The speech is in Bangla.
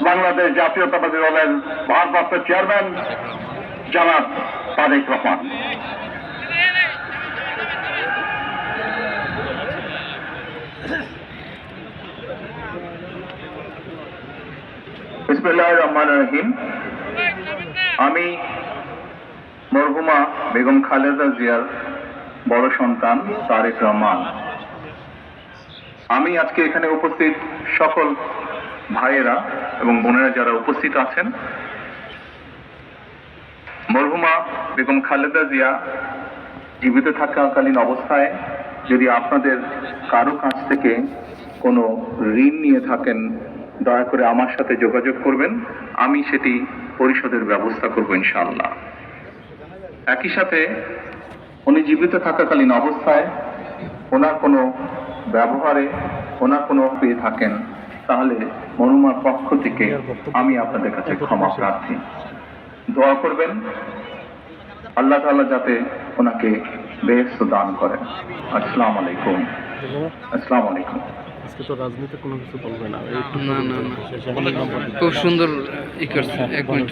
বাংলাদেশ জাতীয়তাবাদী দলের ভারপ্রাপ্ত চেয়ারম্যান জনাব তারেক রহমান। রহমান রহিম। আমি মরহুমা বেগম খালেদা জিয়ার বড় সন্তান তারেক রহমান। আমি আজকে এখানে উপস্থিত সকল ভাইয়েরা এবং বোনেরা যারা উপস্থিত আছেন, মরহুমা বেগম খালেদা জিয়া জীবিত থাকাকালীন অবস্থায় যদি আপনাদের কারও কাছ থেকে কোনো ঋণ নিয়ে থাকেন, দয়া করে আমার সাথে যোগাযোগ করবেন। আমি সেটি পরিশোধের ব্যবস্থা করব ইনশাআল্লাহ। একই সাথে উনি জীবিত থাকাকালীন অবস্থায় ওনার কোনো ব্যবহারে ওনার কোনো পেয়ে থাকেন। তাহলে মনুমার পক্ষ থেকে আমি আপনাদের কাছে ক্ষমা প্রার্থী। দোয়া করবেন। আল্লাহ তাআলা যাতে ওনাকে বেহস্ত দান করেন। আসসালামু আলাইকুম। আসসালামু আলাইকুম। আজকে তো রাজনীতি কোনো কিছু বলবে না। খুব সুন্দর ই করছে এক মিনিট।